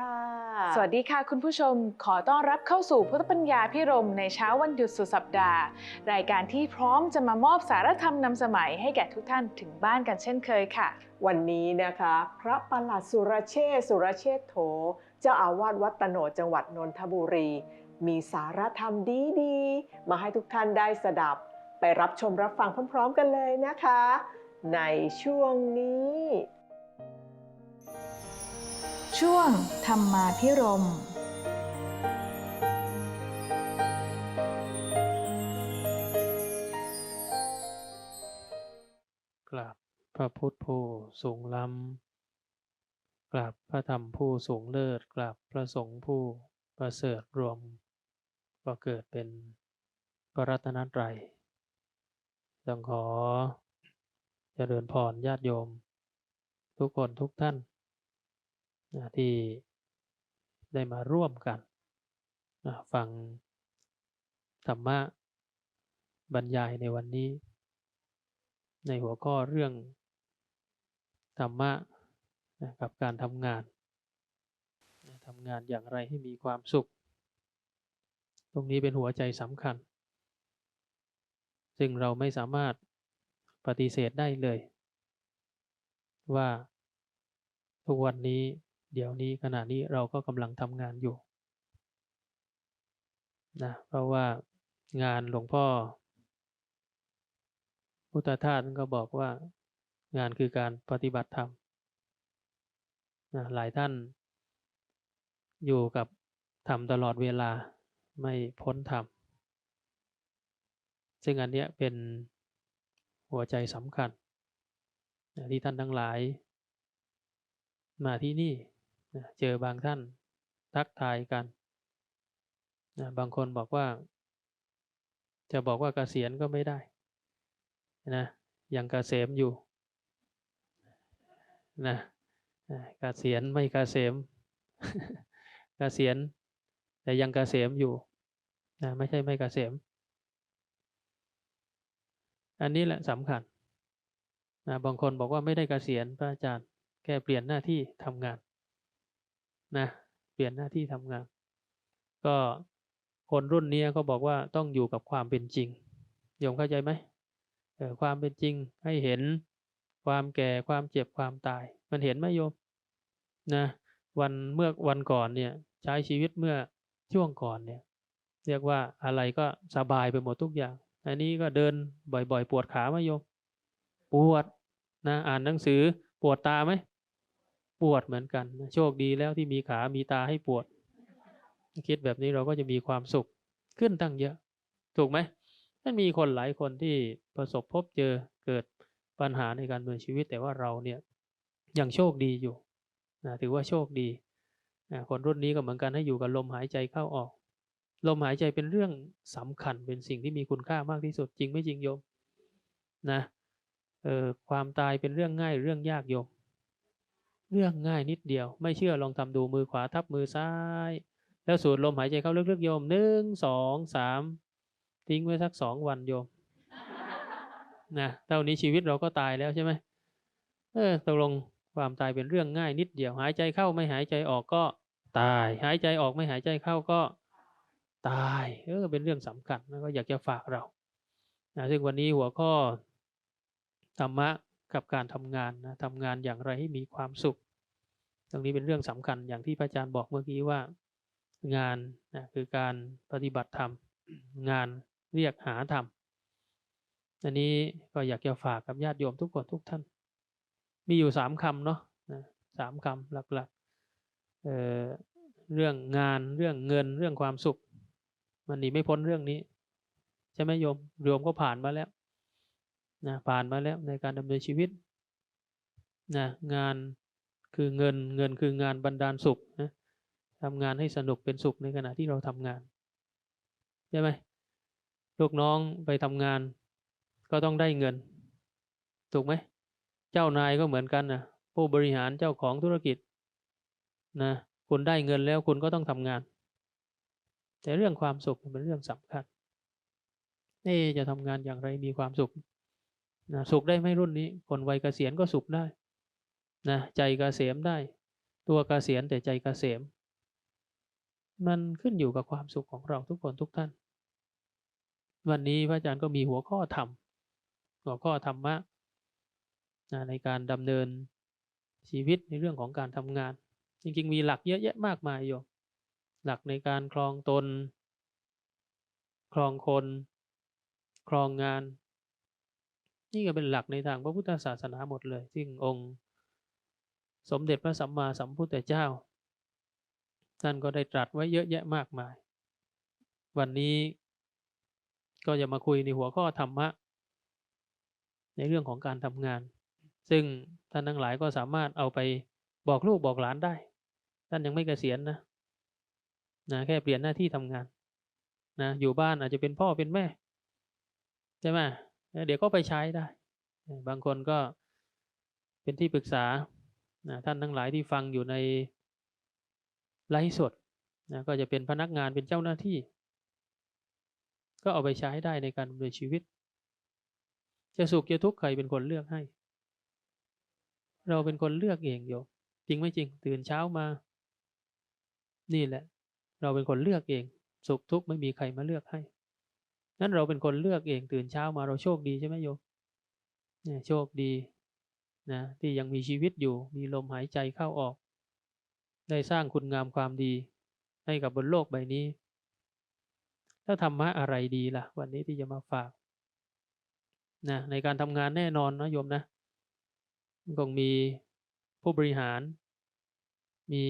ค่ะ สวัสดีค่ะคุณผู้ชม ขอต้อนรับเข้าสู่พุทธปัญญาพิรมในเช้าวันหยุดสุดสัปดาห์ รายการที่พร้อมจะมามอบสารธรรมนำสมัยให้แก่ทุกท่านถึงบ้านกันเช่นเคยค่ะ วันนี้นะคะ พระประหลัดสุรเชษฐ์สุรเชษฐโถเจ้าอาวาสวัดตะโหนดจังหวัดนนทบุรี มีสารธรรมดีๆ มาให้ทุกท่านได้สดับ ไปรับชมรับฟังพร้อม ๆ กันเลยนะคะ ในช่วงนี้ ช่วงธรรมาพิรมกราบพระพุทธผู้สูงล้ำกราบพระธรรมผู้สูงเลิศกราบพระสงฆ์ผู้ประเสริฐรวมก็เกิดเป็นพระรัตนตรัยต้องขอเจริญพรญาติโยม ทุกคนทุกท่าน นะที่ได้มาร่วมกันนะฟังธรรมะบรรยายในวันนี้ ในหัวข้อเรื่องธรรมะนะกับการทำงานนะทำงานอย่างไรให้มีความสุข ตรงนี้เป็นหัวใจสำคัญ ซึ่งเราไม่สามารถปฏิเสธได้เลย ว่าทุกวันนี้ เดี๋ยวนี้ขณะนี้เราก็กำลังทำงานอยู่นะเพราะว่างานหลวงพ่อ พุทธทาสก็บอกว่างานคือการปฏิบัติธรรมนะหลายท่านอยู่กับธรรมตลอดเวลาไม่พ้นธรรม ซึ่งอันเนี้ยเป็นหัวใจสำคัญที่ท่านทั้งหลาย มาที่นี่ นะเจอบางท่านทักทายกันนะบางคนบอกว่า จะบอกว่าเกษียณก็ไม่ได้นะยังเกษมอยู่นะอ่าเกษียณไม่เกษมกเกษียณแต่ยังเกษมอยู่นะไม่ใช่ไม่เกษม อันนี้แหละสำคัญนะบางคนบอกว่าไม่ได้เกษียณพระอาจารย์ แค่เปลี่ยนหน้าที่ทำงาน นะเปลี่ยนหน้าที่ทำงาน ก็คนรุ่นนี้ก็บอกว่าต้องอยู่กับความเป็นจริงโยมเข้าใจไหมเออความเป็นจริงให้เห็นความแก่ความเจ็บความตาย มันเห็นไหมโยมนะวันเมื่อวันก่อนเนี่ยใช้ชีวิตเมื่อช่วงก่อนเนี่ย เรียกว่าอะไรก็สบายไปหมดทุกอย่าง อันนี้ก็เดินบ่อยๆ ปวดขาไหมโยม ปวดนะอ่านหนังสือปวดตาไหม ปวดเหมือนกัน โชคดีแล้วที่มีขามีตาให้ปวด คิดแบบนี้เราก็จะมีความสุขขึ้นตั้งเยอะ ถูกไหมมันมีคนหลายคนที่ประสบพบเจอเกิดปัญหาในการดำเนินชีวิตแต่ว่าเราเนี่ยยังโชคดีอยู่นะถือว่าโชคดีนะคนรุ่นนี้ก็เหมือนกันให้อยู่กับลมหายใจเข้าออก ลมหายใจเป็นเรื่องสำคัญเป็นสิ่งที่มีคุณค่ามากที่สุดจริงไม่จริงโยมนะเออความตายเป็นเรื่องง่ายเรื่องยากโยม เรื่องง่ายนิดเดียว ไม่เชื่อลองทำดูมือขวาทับมือซ้าย แล้วสูดลมหายใจเข้าลึกๆโยมหนึ่งสองสามทิ้งไว้สักสองวันโยมนะเท่านี้ชีวิตเราก็ตายแล้วใช่ไหมเออตกลงความตายเป็นเรื่องง่ายนิดเดียว หายใจเข้าไม่หายใจออกก็ตาย หายใจออกไม่หายใจเข้าก็ตายเออเป็นเรื่องสำคัญแล้วก็อยากจะฝากเรานะซึ่งวันนี้หัวข้อธรรมะกับการทำงานนะทำงานอย่างไรให้มีความสุข ตรงนี้เป็นเรื่องสำคัญอย่างที่พระอาจารย์บอกเมื่อกี้ว่า งานนะคือการปฏิบัติธรรม งานเรียกหาธรรมอันนี้ก็อยากจะฝากกับญาติโยมทุกคนทุกท่าน มีอยู่สามคำเนาะสามคำหลักๆเเรื่องงานเรื่องเงินเรื่องความสุข มันหนีไม่พ้นเรื่องนี้ใช่ไหมโยมโยมก็ผ่านมาแล้วนะผ่านมาแล้วในการดำเนินชีวิตนะงาน คือเงินเงินคืองานบันดาลสุขนะทำงานให้สนุกเป็นสุขในขณะที่เราทำงานใช่ไหมลูกน้องไปทำงานก็ต้องได้เงิน ถูกไหม เจ้านายก็เหมือนกันนะผู้บริหารเจ้าของธุรกิจนะคุณได้เงินแล้วคุณก็ต้องทำงาน แต่เรื่องความสุขเป็นเรื่องสำคัญเอ๊ะจะทำงานอย่างไรมีความสุขนะสุขได้ไหมรุ่นนี้ คนวัยเกษียณก็สุขได้ นะใจเกษมได้ ตัวเกษียณแต่ใจเกษม มันขึ้นอยู่กับความสุขของเราทุกคนทุกท่าน วันนี้พระอาจารย์ก็มีหัวข้อธรรมหัวข้อธรรมะนะในการดำเนินชีวิตในเรื่องของการทำงาน จริงๆ มีหลักเยอะแยะมากมายโยมหลักในการครองตนครองคนครองงาน นี่ก็เป็นหลักในทางพระพุทธศาสนาหมดเลย ซึ่งองค์ สมเด็จพระสัมมาสัมพุทธเจ้า ท่านก็ได้ตรัสไว้เยอะแยะมากมาย วันนี้ก็จะมาคุยในหัวข้อธรรมะ ในเรื่องของการทำงาน ซึ่งท่านทั้งหลายก็สามารถเอาไปบอกลูกบอกหลานได้ ท่านยังไม่เกษียณนะนะแค่เปลี่ยนหน้าที่ทำงานนะอยู่บ้านอาจจะเป็นพ่อเป็นแม่ ใช่ไหมเดี๋ยวก็ไปใช้ได้ บางคนก็เป็นที่ปรึกษา นะท่านทั้งหลายที่ฟังอยู่ในไลฟ์สดนะก็จะเป็นพนักงานเป็นเจ้าหน้าที่ ก็เอาไปใช้ได้ในการดำเนินชีวิต จะสุขจะทุกข์ใครเป็นคนเลือกให้ เราเป็นคนเลือกเองโยมจริงไม่จริงตื่นเช้ามา นี่แหละ เราเป็นคนเลือกเอง สุขทุกข์ไม่มีใครมาเลือกให้นั้นเราเป็นคนเลือกเองตื่นเช้ามาเราโชคดีใช่ไหมโยมเนี่ยโชคดี นะที่ยังมีชีวิตอยู่ มีลมหายใจเข้าออก ได้สร้างคุณงามความดี ให้กับบนโลกใบนี้ แล้วธรรมะอะไรดีล่ะ วันนี้ที่จะมาฝากนะในการทำงานแน่นอนนะโยมนะคงมีผู้บริหาร มี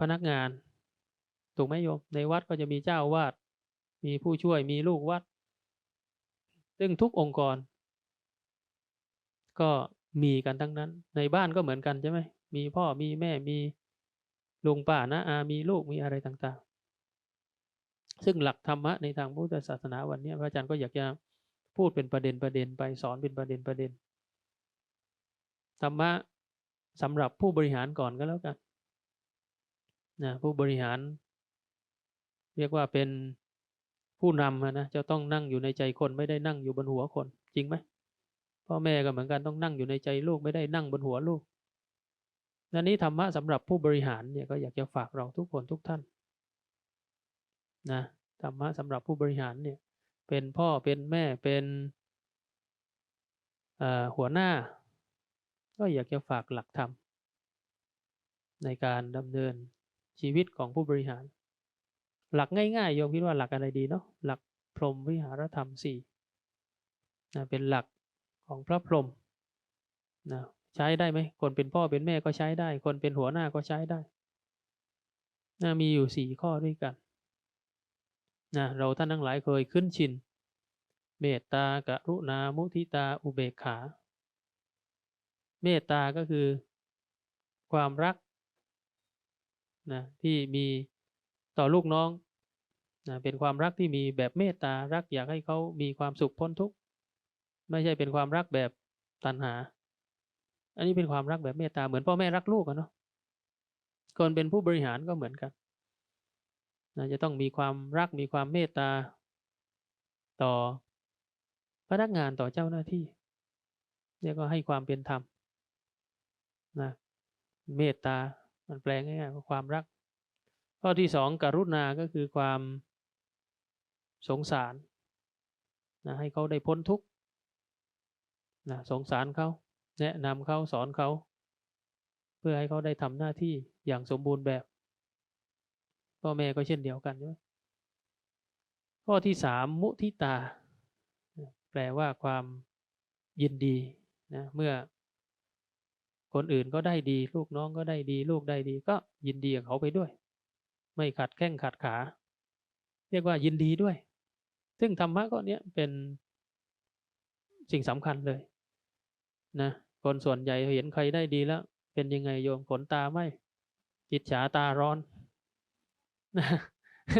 พนักงาน ถูกไหมโยม ในวัดก็จะมีเจ้าวาด มีผู้ช่วยมีลูกวัด ซึ่งทุกองค์กร ก็มีกันทั้งนั้น ในบ้านก็เหมือนกันใช่ไหมมีพ่อมีแม่มีลุงป้านะอามีลูกมีอะไรต่างๆ ซึ่งหลักธรรมะในทางพุทธศาสนาวันนี้พระอาจารย์ก็อยากจะพูดเป็นประเด็นประเด็นไปสอนเป็นประเด็นประเด็นธรรมะสำหรับผู้บริหารก่อนก็แล้วกันนะผู้บริหาร เรียกว่าเป็นผู้นำนะจะต้องนั่งอยู่ในใจคนไม่ได้นั่งอยู่บนหัวคน จริงไหม พ่อแม่ก็เหมือนกันต้องนั่งอยู่ในใจลูกไม่ได้นั่งบนหัวลูกนันนี้ธรรมะสำหรับผู้บริหารเนี่ยก็อยากจะฝากเราทุกคนทุกท่านนะธรรมะสำหรับผู้บริหารเนี่ย เป็นพ่อเป็นแม่เป็นหัวหน้า ก็อยากจะฝากหลักธรรมในการดำเนินชีวิตของผู้บริหาร หลักง่ายๆโยมคิดว่าหลักอะไรดีเนาะหลักพรหมวิหารธรรมสี่นะเป็นหลัก ของพระพรหมนะใช้ได้ไหมคนเป็นพ่อเป็นแม่ก็ใช้ได้ คนเป็นหัวหน้าก็ใช้ได้นะมีอยู่สี่ข้อด้วยกันนะเราท่านทั้งหลายเคยขึ้นชิน เมตตากรุณามุทิตาอุเบกขา เมตตาก็คือความรักนะที่มีต่อลูกน้องนะเป็นความรักที่มีแบบเมตตารักอยากให้เขามีความสุขพ้นทุกข์ ไม่ใช่เป็นความรักแบบตัณหา อันนี้เป็นความรักแบบเมตตาเหมือนพ่อแม่รักลูกอะเนาะคนเป็นผู้บริหารก็เหมือนกันนะจะต้องมีความรักมีความเมตตา ต่อพนักงานต่อเจ้าหน้าที่เนี่ยก็ให้ความเป็นธรรมนะเมตตา มันแปลง่ายๆว่าความรัก ข้อที่สองกรุณาก็คือความสงสารนะให้เขาได้พ้นทุกข์ นะสงสารเขาแนะนำเขาสอนเขา เพื่อให้เขาได้ทำหน้าที่อย่างสมบูรณ์แบบพ่อแม่ก็เช่นเดียวกันใช่ไหมข้อที่สามมุทิตา แปลว่าความยินดีนะเมื่อ คนอื่นก็ได้ดี ลูกน้องก็ได้ดี ลูกได้ดี ก็ยินดีกับเขาไปด้วย ไม่ขัดแข้งขัดขา เรียกว่ายินดีด้วย ซึ่งธรรมะก็เนี้ยเป็นสิ่งสำคัญเลย นะคนส่วนใหญ่เห็นใครได้ดีแล้ว เป็นยังไงโยมขนตาไหมอิจฉาตาร้อนนะ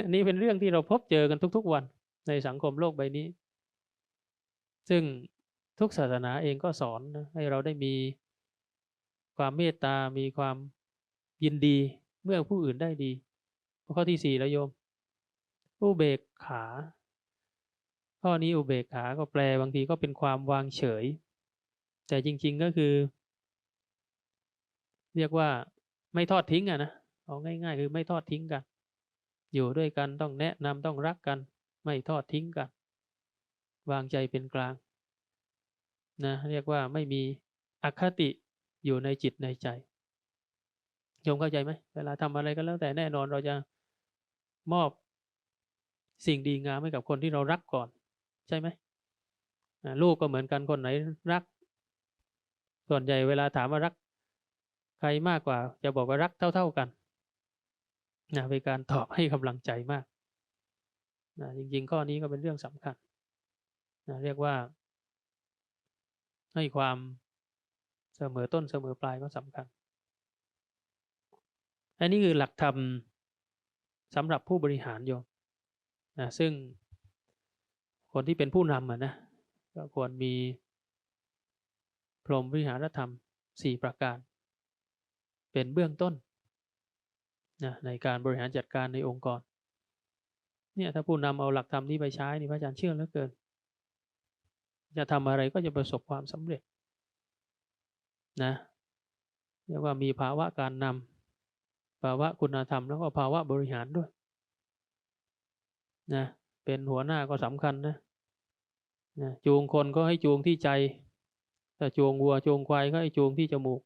อันนี้เป็นเรื่องที่เราพบเจอกันทุก ๆ วันในสังคมโลกใบนี้ ซึ่งทุกศาสนาเองก็สอนนะให้เราได้มีความเมตตา มีความยินดีเมื่อผู้อื่นได้ดี ข้อที่สี่แล้วโยม อุเบกขา ข้อนี้อุเบกขาก็แปลบางทีก็เป็นความวางเฉย แต่จริง ๆก็คือ เรียกว่าไม่ทอดทิ้งอะนะเอาง่าย ๆ คือไม่ทอดทิ้งกัน อยู่ด้วยกันต้องแนะนำต้องรักกัน ไม่ทอดทิ้งกัน วางใจเป็นกลางนะเรียกว่าไม่มีอคติอยู่ในจิตในใจโยมเข้าใจไหมเวลาทำอะไรก็แล้วแต่แน่นอนเราจะมอบสิ่งดีงามให้กับคนที่เรารักก่อน ใช่ไหมลูกก็เหมือนกันคนไหนรัก ส่วนใหญ่เวลาถามว่ารักใครมากกว่า จะบอกว่ารักเท่า ๆกันนะเป็นการตอบให้กำลังใจมากนะจริงๆ ข้อนี้ก็เป็นเรื่องสำคัญนะเรียกว่า ให้ความเสมอต้นเสมอปลายก็สำคัญ อันนี้คือหลักธรรมสำหรับผู้บริหารโยมนะซึ่งคนที่เป็นผู้นำะนะก็ควรมี พรหมวิหารธรรมสี่ประการ เป็นเบื้องต้นนะในการบริหารจัดการในองค์กรเนี่ยถ้าผู้นำเอาหลักธรรมนี้ไปใช้นี่พระอาจารย์เชื่อเหลือเกิน จะทำอะไรก็จะประสบความสำเร็จนะเรียกว่ามีภาวะการนำภาวะคุณธรรมแล้วก็ภาวะบริหารด้วยนะเป็นหัวหน้าก็สำคัญนะนะจูงคนก็ให้จูงที่ใจ ถ้าจูงวัวจูงควายก็ให้จูงที่จมูก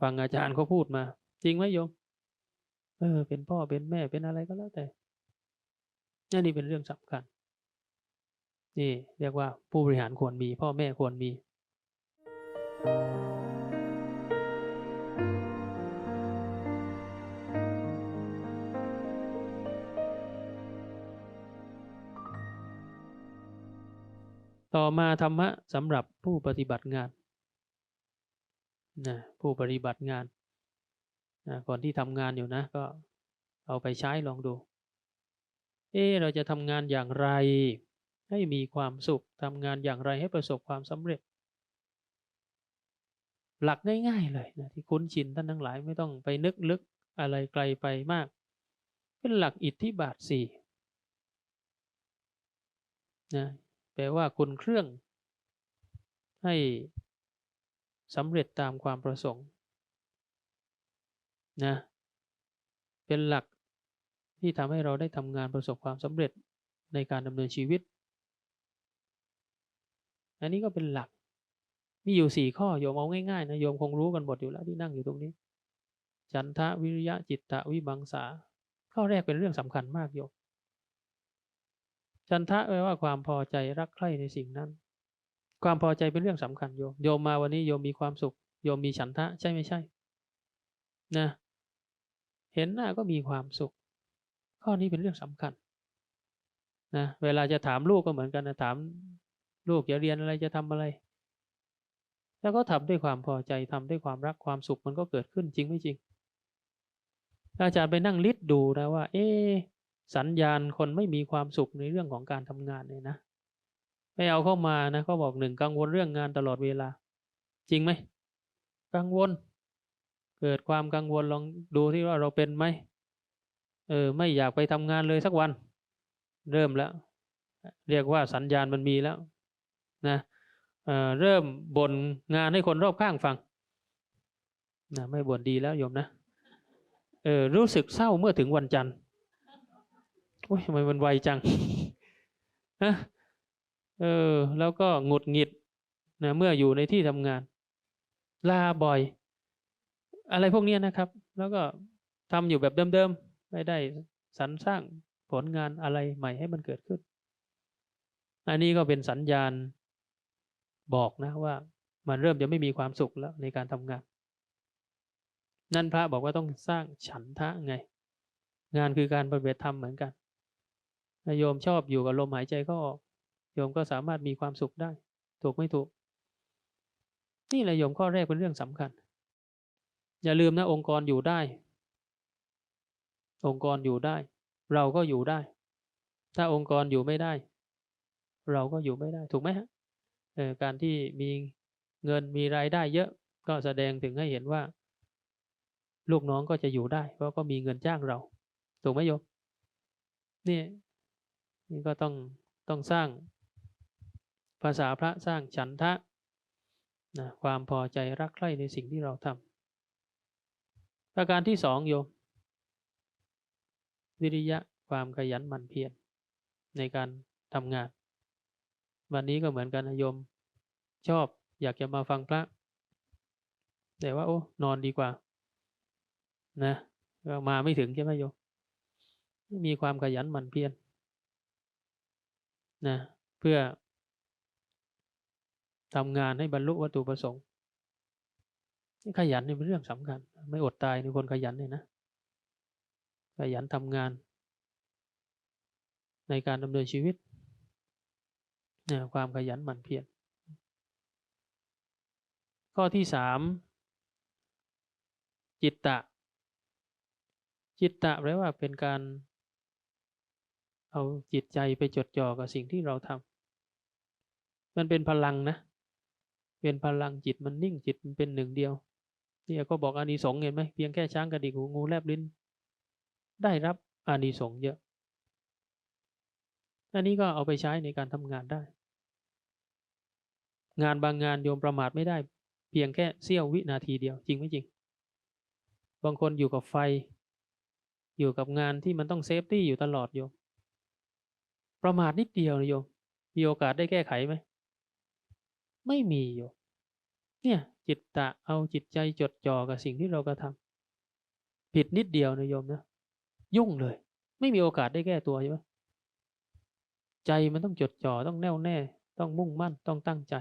ฟังอาจารย์เขาพูดมา จริงไหมโยม เออ เป็นพ่อเป็นแม่เป็นอะไรก็แล้วแต่นี่นี่เป็นเรื่องสำคัญ นี่ เรียกว่าผู้บริหารควรมี พ่อแม่ควรมี ต่อมาธรรมะสำหรับผู้ปฏิบัติงานนะผู้ปฏิบัติงานนะก่อนที่ทำงานอยู่นะก็เอาไปใช้ลองดู เออเราจะทำงานอย่างไร ให้มีความสุขทำงานอย่างไรให้ประสบความสำเร็จ หลักง่ายๆเลยนะที่คุ้นชินท่านทั้งหลายไม่ต้องไปนึกลึกอะไรไกลไปมาก เป็นหลักอิทธิบาทสี่นะ แปลว่าคุณเครื่อง ให้สำเร็จตามความประสงค์นะเป็นหลักที่ทำให้เราได้ทำงานประสบความสำเร็จในการดำเนินชีวิต อันนี้ก็เป็นหลัก มีอยู่สี่ข้อโยมเอาง่ายๆนะโยมคงรู้กันหมดอยู่แล้วที่นั่งอยู่ตรงนี้จันทะวิริยะจิตตะวิบังสาข้อแรกเป็นเรื่องสำคัญมากโยม จันทะแปลว่าความพอใจรักใคร่ในสิ่งนั้น ความพอใจเป็นเรื่องสำคัญโยมโยมมาวันนี้โยมมีความสุข โยมมีฉันทะใช่ไม่ใช่ นะ เห็นหน้าก็มีความสุข ข้อนี้เป็นเรื่องสำคัญ นะเวลาจะถามลูกก็เหมือนกันนะถามลูกจะเรียนอะไรจะทำอะไร แล้วก็ทำด้วยความพอใจทำด้วยความรักความสุขมันก็เกิดขึ้นจริงไม่จริงอาจารย์ไปนั่งลิดดูนะว่า เอ๊ สัญญาณคนไม่มีความสุขในเรื่องของการทำงานเนี่ยนะไม่เอาเข้ามานะเขาบอกหนึ่งกังวลเรื่องงานตลอดเวลา จริงไหมกังวล เกิดความกังวลลองดูที่ว่าเราเป็นไหมเออไม่อยากไปทำงานเลยสักวัน เริ่มแล้ว เรียกว่าสัญญาณมันมีแล้วนะเเริ่มบ่นงานให้คนรอบข้างฟังนะไม่บ่นดีแล้วโยมนะเออรู้สึกเศร้าเมื่อถึงวันจันทร์ โอ้ยทำไมมันไวจังฮะเออ แล้วก็หงุดหงิดนะเมื่ออยู่ในที่ทำงาน ลาบ่อย อะไรพวกนี้นะครับ แล้วก็ทำอยู่แบบเดิมๆ ไม่ได้สรรสร้างผลงานอะไรใหม่ให้มันเกิดขึ้น อันนี้ก็เป็นสัญญาณบอกนะว่ามันเริ่มจะไม่มีความสุขแล้วในการทำงาน นั่นพระบอกว่าต้องสร้างฉันทะไง งานคือการปฏิบัติธรรมเหมือนกัน โยมชอบอยู่กับลมหายใจเข้าออกโยมก็สามารถมีความสุขได้ ถูกไม่ถูก นี่แหละโยมข้อแรกเป็นเรื่องสำคัญ อย่าลืมนะองค์กรอยู่ได้ องค์กรอยู่ได้ เราก็อยู่ได้ ถ้าองค์กรอยู่ไม่ได้ เราก็อยู่ไม่ได้ ถูกไหมฮะการที่มีเงินมีรายได้เยอะก็แสดงถึงให้เห็นว่า ลูกน้องก็จะอยู่ได้ เพราะก็มีเงินจ้างเรา ถูกไหมโยมนี่ นี่ก็ต้องต้องสร้างภาษาพระสร้างฉันทะนะความพอใจรักใคร่ในสิ่งที่เราทำประการที่สองโยม วิริยะความขยันหมั่นเพียรในการทำงาน วันนี้ก็เหมือนกันโยม ชอบอยากจะมาฟังพระ แต่ว่าโอ้นอนดีกว่า นะมาไม่ถึงใช่ไหมโยม มีความขยันหมั่นเพียร นะเพื่อทำงานให้บรรลุวัตถุประสงค์ขยันนี่เป็นเรื่องสำคัญ ไม่อดตายในคนขยันเนี่ยนะขยันทำงาน ในการดำเนินชีวิตเนี่ยความขยันหมั่นเพียรข้อที่สามจิตตะ จิตตะแปลว่าเป็นการ เอาจิตใจไปจดจ่อกับสิ่งที่เราทำมันเป็นพลังนะ เป็นพลังจิตมันนิ่งจิตมันเป็นหนึ่งเดียวเนี่ยก็บอกอานิสงส์เห็นไหมเพียงแค่ช้างกระดิกหูงูแลบลิ้น ได้รับอานิสงส์เยอะ อันนี้ก็เอาไปใช้ในการทำงานได้ งานบางงานโยมประมาทไม่ได้ เพียงแค่เสี้ยววินาทีเดียวจริงไม่จริง บางคนอยู่กับไฟ อยู่กับงานที่มันต้องเซฟตี้อยู่ตลอดโยม ประมาทนิดเดียวนะโยม มีโอกาสได้แก้ไขไหม ไม่มีโยม เนี่ย จิตตะเอาจิตใจจดจ่อกับสิ่งที่เรากระทำผิดนิดเดียวนะโยมนะ ยุ่งเลย ไม่มีโอกาสได้แก้ตัวใช่ไหมใจมันต้องจดจ่อต้องแน่วแน่ ต้องมุ่งมั่นต้องตั้งใจ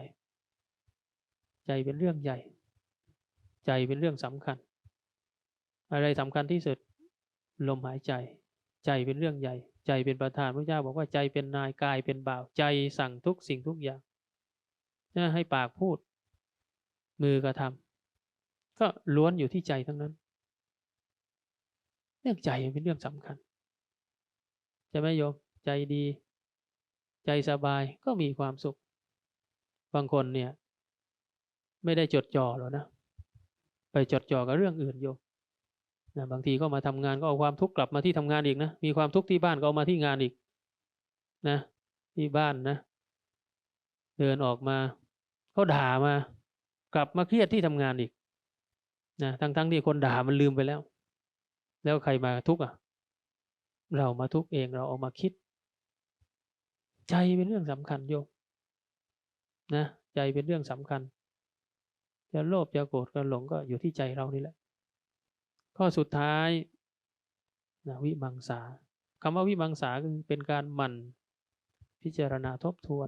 ใจเป็นเรื่องใหญ่ ใจเป็นเรื่องสำคัญ อะไรสำคัญที่สุด ลมหายใจ ใจเป็นเรื่องใหญ่ ใจเป็นประธานพระเจ้าบอกว่าใจเป็นนายกายเป็นบ่าว ใจสั่งทุกสิ่งทุกอย่างนะให้ปากพูด มือกระทำก็ล้วนอยู่ที่ใจทั้งนั้น เรื่องใจเป็นเรื่องสำคัญจะไหมโยมใจดี ใจสบายก็มีความสุข บางคนเนี่ย ไม่ได้จดจ่อหรอกนะ ไปจดจ่อกับเรื่องอื่นโยม นะบางทีก็มาทำงานก็เอาความทุกข์กลับมาที่ทำงานอีกนะมีความทุกข์ที่บ้านก็เอามาที่งานอีกนะ ที่บ้านนะ เดินออกมาเขาด่ามา กลับมาเครียดที่ทำงานอีกนะทั้งทั้งที่คนด่ามันลืมไปแล้ว แล้วใครมาทุกข์อะ เรามาทุกข์เองเราเอามาคิด ใจเป็นเรื่องสำคัญโยมนะใจเป็นเรื่องสำคัญจะโลภจะโกรธจะหลงก็อยู่ที่ใจเรานี่แหละ ข้อสุดท้ายนะวิมังสาคำว่าวิมังสาคือเป็นการหมั่นพิจารณาทบทวน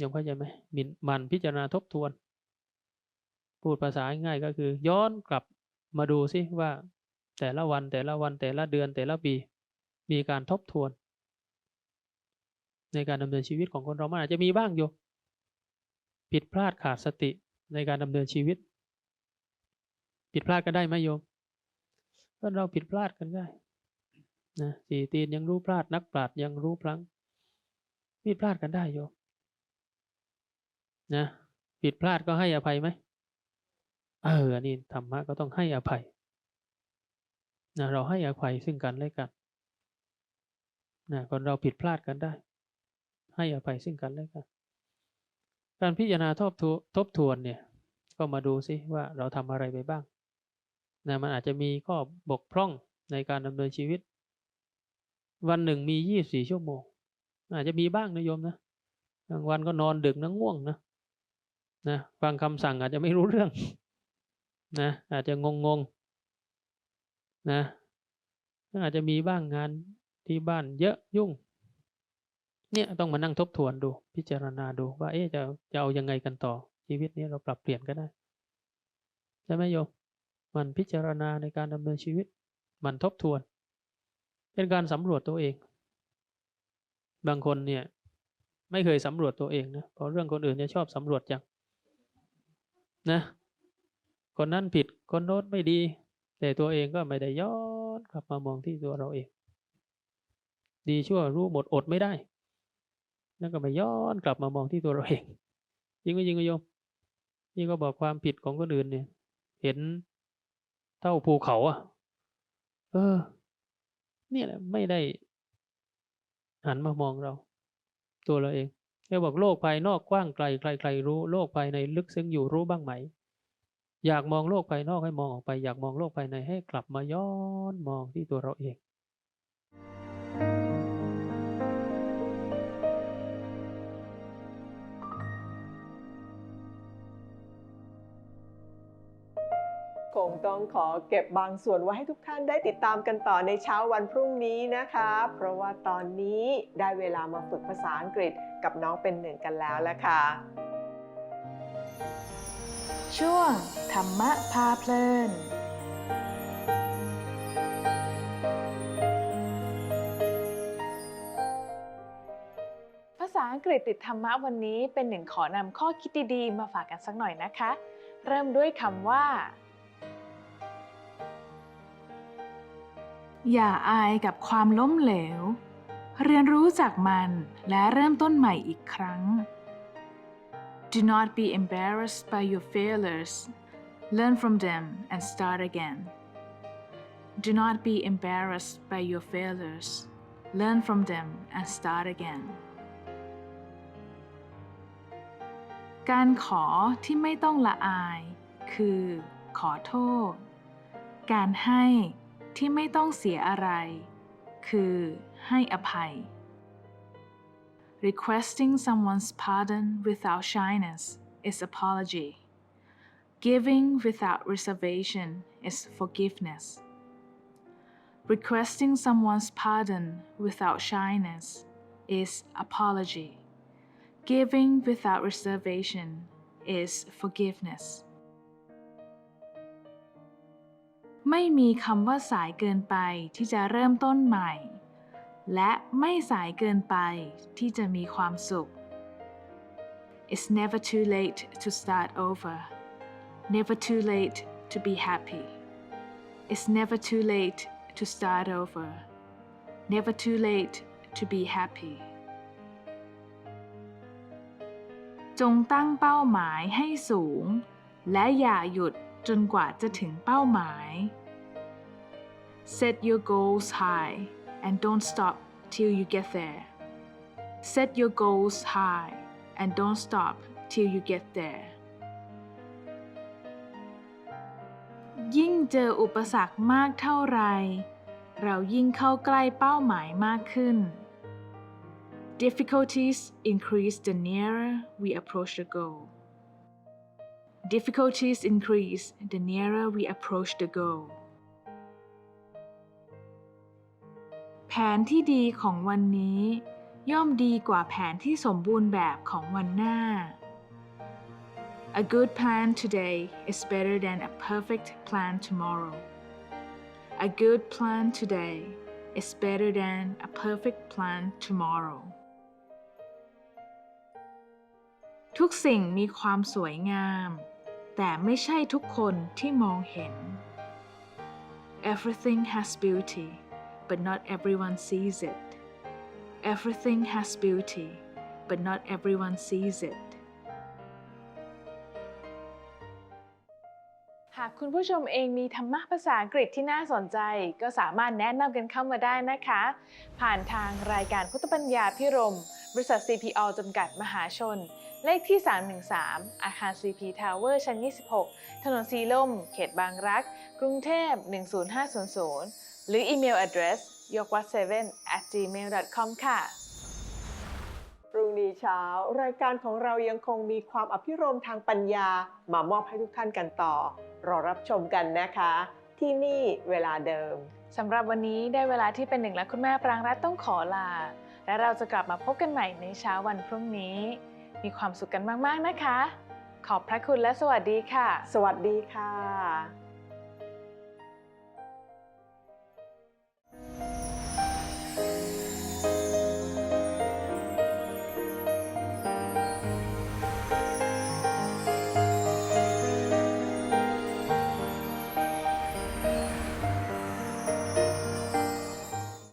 ยมเข้าใจไหมมินหมั่นพิจารณาทบทวน พูดภาษาง่ายก็คือ ย้อนกลับมาดูซิว่า แต่ละวันแต่ละวันแต่ละเดือนแต่ละปี มีการทบทวน ในการดำเนินชีวิตของคนเรามันอาจจะมีบ้างโยมผิดพลาดขาดสติในการดำเนินชีวิต ผิดพลาดกันได้ไหมโยมก็เราผิดพลาดกันได้นะสี่ตีนยังรู้พลาดนักปราชญ์ยังรู้พลังผิดพลาดกันได้โยมนะผิดพลาดก็ให้อภัยไหมเอออันนี้ธรรมะก็ต้องให้อภัยนะเราให้อภัยซึ่งกันและกันนะคนเราผิดพลาดกันได้ ให้อภัยซึ่งกันและกัน การพิจารณาทบทวทบทวนเนี่ย ก็มาดูซิว่าเราทำอะไรไปบ้าง นะมันอาจจะมีข้อบกพร่องในการดำเนินชีวิต วันหนึ่งมียี่สี่ชั่วโมง อาจจะมีบ้างนะโยมนะบางวันก็นอนดึกนะง่วงนะนะฟังคำสั่งอาจจะไม่รู้เรื่องนะอาจจะงงงนะอาจจะมีบ้างงานที่บ้านเยอะยุ่ง เนี่ยต้องมานั่งทบทวนดู พิจารณาดูว่าเอ๊ะจะจะเอายังไงกันต่อชีวิตนี้เราปรับเปลี่ยนก็ได้ใช่ไหมโยม มันพิจารณาในการดำเนินชีวิต มันทบทวน เป็นการสำรวจตัวเอง บางคนเนี่ยไม่เคยสำรวจตัวเองนะเพราะเรื่องคนอื่นจะชอบสำรวจจังนะ คนนั้นผิดคนโน้นไม่ดี แต่ตัวเองก็ไม่ได้ย้อนกลับมามองที่ตัวเราเอง ดีชั่วรู้หมดอดไม่ได้แล้วก็ไม่ย้อนกลับมามองที่ตัวเราเองจริงไหมจริงไหมโยมนี่ก็บอกความผิดของคนอื่นเนี่ย เห็น เท่าภูเขาอะ เออ นี่แหละ ไม่ได้ หันมามองเรา ตัวเราเองแค่บอกโลกภายนอกกว้างไกลใครๆรู้โลกภายในลึกซึ้งอยู่รู้บ้างไหม อยากมองโลกภายนอกให้มองออกไป อยากมองโลกภายในให้กลับมาย้อนมองที่ตัวเราเอง งต้องขอเก็บบางส่วนไว้ให้ทุกท่านได้ติดตามกันต่อในเช้าวันพรุ่งนี้นะคะ เพราะว่าตอนนี้ได้เวลามาฝึกภาษาอังกฤษกับน้องเป็นหนึ่งกันแล้วละค่ะ ช่วงธรรมะพาเพลินภาษาอังกฤษติดธรรมะวันนี้เป็นหนึ่งขอนำข้อคิดดีๆ มาฝากกันสักหน่อยนะคะ เริ่มด้วยคำว่า อย่าอายกับความล้มเหลว เรียนรู้จากมันและเริ่มต้นใหม่อีกครั้ง Do not be embarrassed by your failures. Learn from them and start again. Do not be embarrassed by your failures. Learn from them and start again. การขอที่ไม่ต้องละอาย คือ ขอโทษ การให้ ที่ไม่ต้องเสียอะไร คือ ให้อภัย Requesting someone's pardon without shyness is apology. Giving without reservation is forgiveness. Requesting someone's pardon without shyness is apology. Giving without reservation is forgiveness. ไม่มีคำว่าสายเกินไปที่จะเริ่มต้นใหม่ และไม่สายเกินไปที่จะมีความสุข It's never too late to start over. Never too late to be happy. It's never too late to start over. Never too late to be happy. จงตั้งเป้าหมายให้สูง และอย่าหยุด จนกว่าจะถึงเป้าหมาย Set your goals high and don't stop till you get there. Set your goals high and don't stop till you get there. ยิ่งเจออุปสรรคมากเท่าไร เรายิ่งเข้าใกล้เป้าหมายมากขึ้น Difficulties increase the nearer we approach the goal. Difficulties increase the nearer we approach the goal. แผนที่ดีของวันนี้ ย่อมดีกว่าแผนที่สมบูรณ์แบบของวันหน้า A good plan today is better than a perfect plan tomorrow. A good plan today is better than a perfect plan tomorrow. ทุกสิ่งมีความสวยงาม แต่ไม่ใช่ทุกคนที่มองเห็น Everything has beauty but not everyone sees it. Everything has beauty, but not everyone sees it. ากคุณผู้ชมเองมีธรรมะภาษาอังกฤษที่น่าสนใจ ก็สามารถแนะนำกันเข้ามาได้นะคะ ผ่านทางรายการพุทธปัญญาพิรม บริษัท CPO จำกัดมหาชน เลขที่ 313 อาคาร CP Tower ชั้น 26 ถนนสีลม เขตบางรัก กรุงเทพ 10500 หรืออีเมล address ยกวัด7 at gmail.com ค่ะพรุ่งนี้เช้ารายการของเรายังคงมีความอภิรมย์ทางปัญญามามอบให้ทุกท่านกันต่อ รอรับชมกันนะคะ ที่นี่เวลาเดิมสำหรับวันนี้ได้เวลาที่เป็นหนึ่งและคุณแม่ปรางรัตน์ต้องขอลา และเราจะกลับมาพบกันใหม่ในเช้าวันพรุ่งนี้ มีความสุขกันมาก ๆ นะคะ ขอบพระคุณและสวัสดีค่ะ สวัสดีค่ะ